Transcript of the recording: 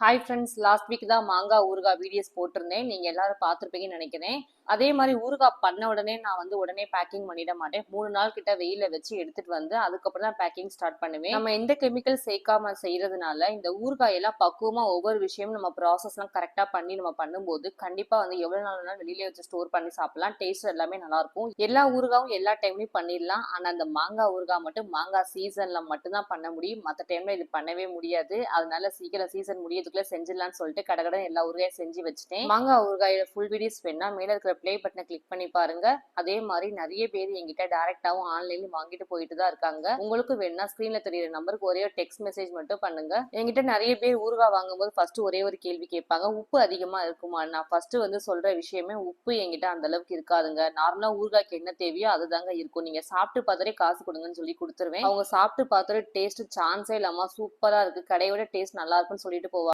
Hi friends last week தான் மாங்காய் ஊறுகாய் வீடியோஸ் போட்டிருந்தேன். நீங்கள் எல்லாரும் பார்த்துருப்பீங்கன்னு நினைக்கிறேன். அதே மாதிரி ஊறுகாய் பண்ண உடனே நான் வந்து உடனே பேக்கிங் பண்ணிட மாட்டேன். மூணு நாள் கிட்ட வெயில வச்சு எடுத்துட்டு வந்து அதுக்கப்புறம் தான் பேக்கிங் ஸ்டார்ட் பண்ணுவேன். நம்ம எந்த கெமிக்கல் சேர்க்காம செய்யறதுனால இந்த ஊறுகாய் எல்லாம் பக்குவமா ஒவ்வொரு விஷயமும் நம்ம ப்ராசஸ்லாம் கரெக்டாக பண்ணி நம்ம பண்ணும்போது கண்டிப்பாக வந்து எவ்வளோ நாள் வேணாலும் வெளியில வச்சு ஸ்டோர் பண்ணி சாப்பிடலாம். டேஸ்ட் எல்லாமே நல்லா இருக்கும். எல்லா ஊறுகாயும் எல்லா டைம்லயும் பண்ணிடலாம். ஆனால் அந்த மாங்காய் ஊறுகாய் மட்டும் மாங்காய் சீசன்ல மட்டும்தான் பண்ண முடியும். மற்ற டைம்ல இது பண்ணவே முடியாது. அதனால சீக்கிரம் சீசன் முடியறதுக்குள்ள செஞ்சிடலாம்னு சொல்லிட்டு கடகடன் எல்லா ஊறுகாயும் செஞ்சு வச்சுட்டேன். மாங்காய் ஊறுகாயோட ஃபுல் வீடியோஸ் வேணா மேல இருக்கிற ப்ளே பட்டனை கிளிக் பண்ணி பாருங்க. அதே மாதிரி நிறைய பேர் எங்கிட்ட டேரக்டாவும் ஆன்லைன்ல வாங்கிட்டு போயிட்டு தான் இருக்காங்க. உங்களுக்கு வேணா ஸ்கிரீன்ல தெரியுற நம்பருக்கு ஒரே ஒரு டெக்ஸ்ட் மெசேஜ் மட்டும் பண்ணுங்க. எங்கிட்ட நிறைய பேர் ஊறுகாய் வாங்கும்போது ஃபர்ஸ்ட் ஒரே ஒரு கேள்வி கேட்பாங்க. உப்பு அதிகமா இருக்குமா? நான் ஃபர்ஸ்ட் வந்து சொல்ற விஷயமே உப்பு எங்கிட்ட அந்த அளவுக்கு இருக்காதுங்க. நார்மலா ஊறுகாய்க்கு என்ன தேவையோ அதுதாங்க இருக்கும். நீங்க சாப்பிட்டு பார்த்தாலே காசு கொடுங்கன்னு சொல்லி கொடுத்துருவேன். அவங்க சாப்பிட்டு பார்த்தாலே டேஸ்ட் சான்ஸே இல்லாம சூப்பரா இருக்கு. கடையோட டேஸ்ட் நல்லா இருக்குன்னு சொல்லிட்டு போவாங்க.